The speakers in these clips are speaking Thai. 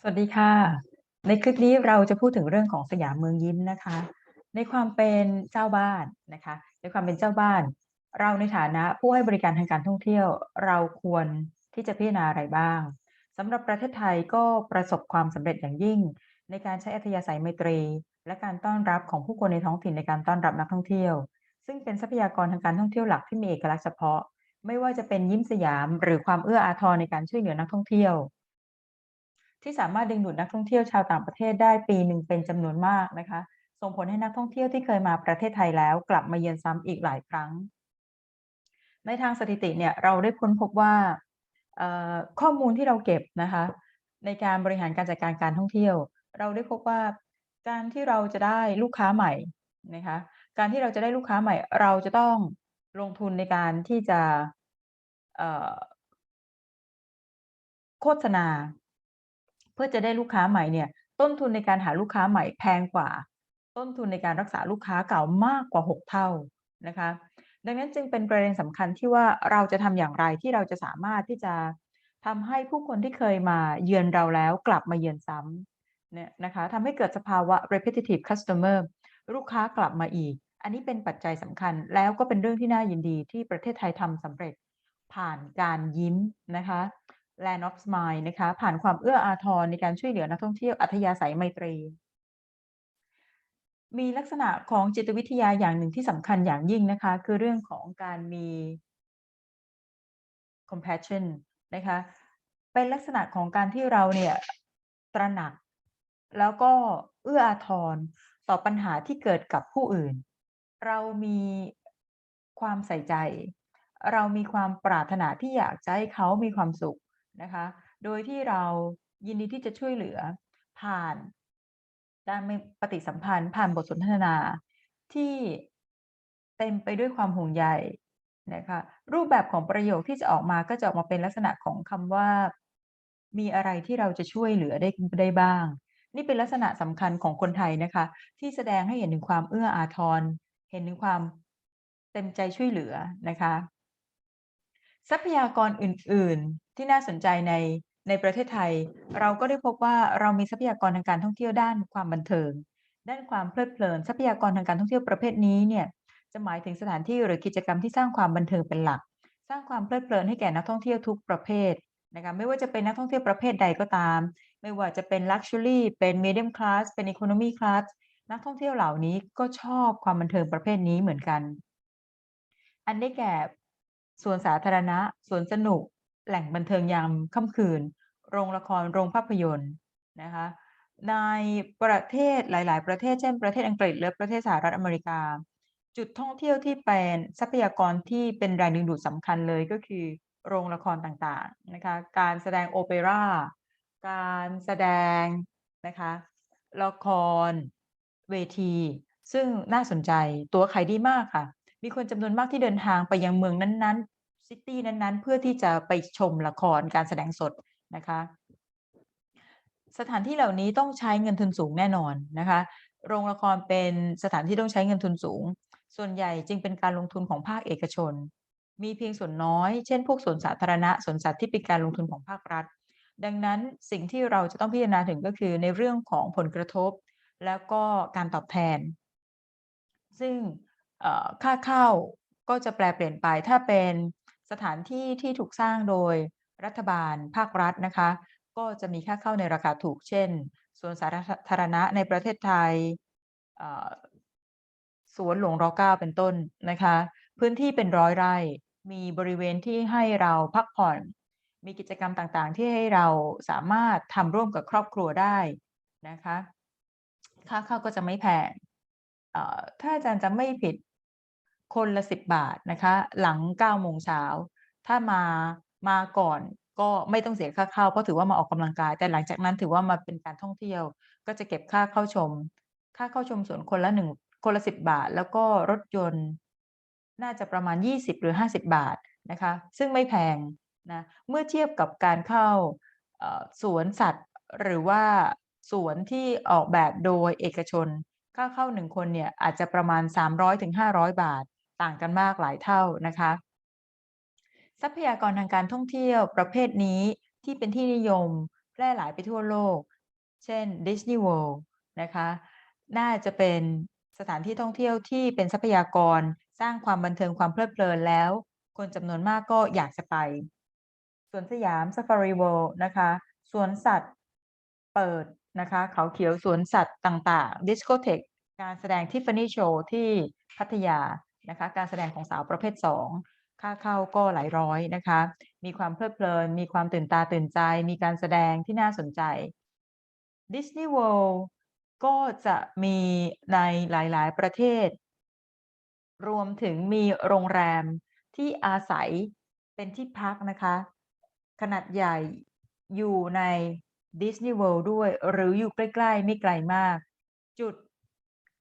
สวัสดีค่ะ ในคลิปนี้เราจะพูดถึงเรื่องของสยามเมืองยิ้มนะคะ ในความเป็นเจ้าบ้านนะคะ ในความเป็นเจ้าบ้าน เราในฐานะผู้ให้บริการทางการท่องเที่ยว เราควรที่จะพิจารณาอะไรบ้างสำหรับประเทศไทยก็ประสบความสำเร็จอย่างยิ่ง ในการใช้อัธยาศัยไมตรี และการต้อนรับของผู้คนในท้องถิ่นในการต้อนรับนักท่องเที่ยว ซึ่งเป็นทรัพยากรทางการท่องเที่ยวหลักที่มีเอกลักษณ์เฉพาะ ไม่ว่าจะเป็นยิ้มสยาม หรือความเอื้ออาทรในการช่วยเหลือนักท่องเที่ยว ที่สามารถดึงดูดนักท่องเที่ยวชาวต่างประเทศได้ปีหนึ่งเป็นจำนวนมากนะคะ ส่งผลให้นักท่องเที่ยวที่เคยมาประเทศไทยแล้ว กลับมาเยือนซ้ำอีกหลายครั้ง ในทางสถิติเนี่ยเราได้ค้นพบว่าข้อมูลที่เราเก็บนะคะ ในการบริหารการจัดการการท่องเที่ยว เราได้พบว่าการที่เราจะได้ลูกค้าใหม่นะคะ การที่เราจะได้ลูกค้าใหม่ เราจะต้องลงทุนในการที่จะโฆษณา พื่อจะได้ลูกค้าใหม่เนี่ยต้นทุนในการหาลูกค้าใหม่แพงกว่า ต้นทุนในการรักษาลูกค้าเก่ามากกว่า 6 เท่านะคะ ดังนั้นจึงเป็นประเด็นสำคัญที่ว่าเราจะทำอย่างไรที่เราจะสามารถที่จะทำให้ผู้คนที่เคยมาเยือนเราแล้วกลับมาเยือนซ้ำเนี่ยนะคะทำให้เกิดสภาวะ repetitive customer ลูกค้ากลับมาอีก อันนี้เป็นปัจจัยสำคัญแล้วก็เป็นเรื่องที่น่ายินดีที่ประเทศไทยทำสำเร็จผ่านการยิ้มนะคะ Land of Smile นะคะ ผ่านความเอื้ออาทรในการช่วยเหลือนักท่องเที่ยวอัธยาศัยไมตรี มีลักษณะของจิตวิทยาอย่างหนึ่งที่สำคัญอย่างยิ่งนะคะ คือเรื่องของการมี compassion นะคะ เป็นลักษณะของการที่เราเนี่ยตระหนัก แล้วก็เอื้ออาทรต่อปัญหาที่เกิดกับผู้อื่น เรามีความใส่ใจ เรามีความปรารถนาที่อยากจะให้เขามีความสุข นะคะ โดยที่เรายินดีที่จะช่วยเหลือผ่านการปฏิสัมพันธ์ผ่านบทสนทนาที่เต็มไปด้วยความห่วงใยนะคะรูปแบบของประโยคที่จะออกมาก็จะออกมาเป็นลักษณะของคำว่า มีอะไรที่เราจะช่วยเหลือได้ได้บ้าง นี่เป็นลักษณะสำคัญของคนไทยนะคะ ที่แสดงให้เห็นถึงความเอื้ออาทร เห็นถึงความเต็มใจช่วยเหลือนะคะ ทรัพยากรอื่น ๆ ที่น่าสนใจในในประเทศไทย เราก็ได้พบว่าเรามีทรัพยากรทางการท่องเที่ยวด้านความบันเทิง ด้านความเพลิดเพลิน ทรัพยากรทางการท่องเที่ยวประเภทนี้เนี่ยจะหมายถึงสถานที่หรือกิจกรรมที่สร้างความบันเทิงเป็นหลัก สร้างความเพลิดเพลินให้แก่นักท่องเที่ยวทุกประเภทนะคะไม่ว่าจะเป็นนักท่องเที่ยวประเภทใดก็ตาม ไม่ว่าจะเป็น Luxury เป็น Medium Class เป็น Economy Class นักท่องเที่ยวเหล่านี้ก็ชอบความบันเทิงประเภทนี้เหมือนกัน อันได้แก่ สวนสาธารณะ สวนสนุก แหล่งบันเทิงยามค่ำคืน โรงละคร โรงภาพยนตร์นะคะ ในประเทศหลาย ๆ ประเทศ เช่น ประเทศอังกฤษ และประเทศสหรัฐอเมริกา จุดท่องเที่ยวที่เป็นทรัพยากรที่เป็นแรงดึงดูดสำคัญเลยก็คือ โรงละครต่าง ๆ นะคะ การแสดงโอเปร่า การแสดงนะคะ ละคร เวที ซึ่งน่าสนใจ ตัวขายดีมากค่ะ มีคนจำนวนมากที่เดินทางไปยังเมืองนั้นๆซิตี้นั้นๆ เพื่อที่จะไปชมละครการแสดงสดนะคะ สถานที่เหล่านี้ต้องใช้เงินทุนสูงแน่นอนนะคะ โรงละครเป็นสถานที่ต้องใช้เงินทุนสูง ส่วนใหญ่จึงเป็นการลงทุนของภาคเอกชน มีเพียงส่วนน้อย เช่น พวกสวนสาธารณะสวนสัตว์ที่เป็นการลงทุนของภาครัฐ ดังนั้นสิ่งที่เราจะต้องพิจารณาถึงก็คือในเรื่องของผลกระทบ แล้วก็การตอบแทน ซึ่ง ค่าเข้าก็จะแปลเปลี่ยนไป ถ้าเป็นสถานที่ที่ถูกสร้างโดยรัฐบาลภาครัฐนะคะ ก็จะมีค่าเข้าในราคาถูกเช่นสวนสาธารณะในประเทศไทยสวนหลวงรอเก้าเป็นต้นนะคะ พื้นที่เป็นร้อยไร่ มีบริเวณที่ให้เราพักผ่อน มีกิจกรรมต่างๆ ที่ให้เราสามารถทำร่วมกับครอบครัวได้นะคะ ค่าเข้าก็จะไม่แพงถ้าอาจารย์จะไม่ผิด คนละสิบบาทนะคะ หลังเก้าโมงเช้าถ้ามามาก่อนก็ไม่ต้องเสียค่าเข้าเพราะถือว่ามาออกกำลังกาย แต่หลังจากนั้นถือว่ามาเป็นการท่องเที่ยว ก็จะเก็บค่าเข้าชม ค่าเข้าชมสวนคนละหนึ่งคนละสิบบาท แล้วก็รถยนต์ น่าจะประมาณยี่สิบหรือห้าสิบบาทนะคะ ซึ่งไม่แพงนะเมื่อเทียบกับการเข้าสวนสัตว์ หรือว่าสวนที่ออกแบบโดยเอกชน ค่าเข้าหนึ่งคนเนี่ยอาจจะประมาณ300-500ถึงบาท ต่างกันมากหลายเท่านะคะ ทรัพยากรทางการท่องเที่ยวประเภทนี้ที่เป็นที่นิยมแพร่หลายไปทั่วโลก เช่น Disney World นะคะ น่าจะเป็นสถานที่ท่องเที่ยวที่เป็นทรัพยากรสร้างความบันเทิงความเพลิดเพลินแล้ว คนจำนวนมากก็อยากจะไป สวนสยาม Safari World นะคะสวนสัตว์เปิดนะคะเขาเขียวสวนสัตว์ต่างๆ Discotheque การแสดง Tiffany Show ที่พัทยา นะคะ การแสดงของสาวประเภท 2 ค่าเข้าก็หลายร้อยนะคะ มีความเพลิดเพลิน มีความตื่นตาตื่นใจ มีการแสดงที่น่าสนใจ Disney World ก็จะมีในหลายๆ ประเทศ รวมถึงมีโรงแรมที่อาศัยเป็นที่พักนะคะ ขนาดใหญ่อยู่ใน Disney World ด้วย หรืออยู่ใกล้ ๆ ไม่ไกลมาก จุด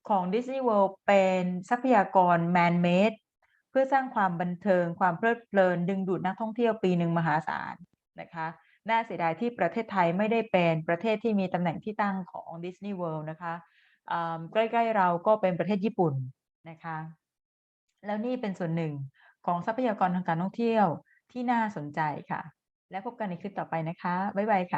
ของ Disney World เป็นทรัพยากร man-made เพื่อสร้างความบันเทิง ความเพลิดเพลิน ดึงดูดนักท่องเที่ยวปีหนึ่งมหาศาลนะคะน่าเสียดายที่ประเทศไทยไม่ได้เป็นประเทศที่มีตำแหน่งที่ตั้งของ Disney World นะคะใกล้ๆเราก็เป็นประเทศญี่ปุ่นนะคะ แล้วนี่เป็นส่วนหนึ่งของทรัพยากรทางการท่องเที่ยวที่น่าสนใจค่ะ และพบกันในคลิปต่อไปนะคะ บ๊ายบายค่ะ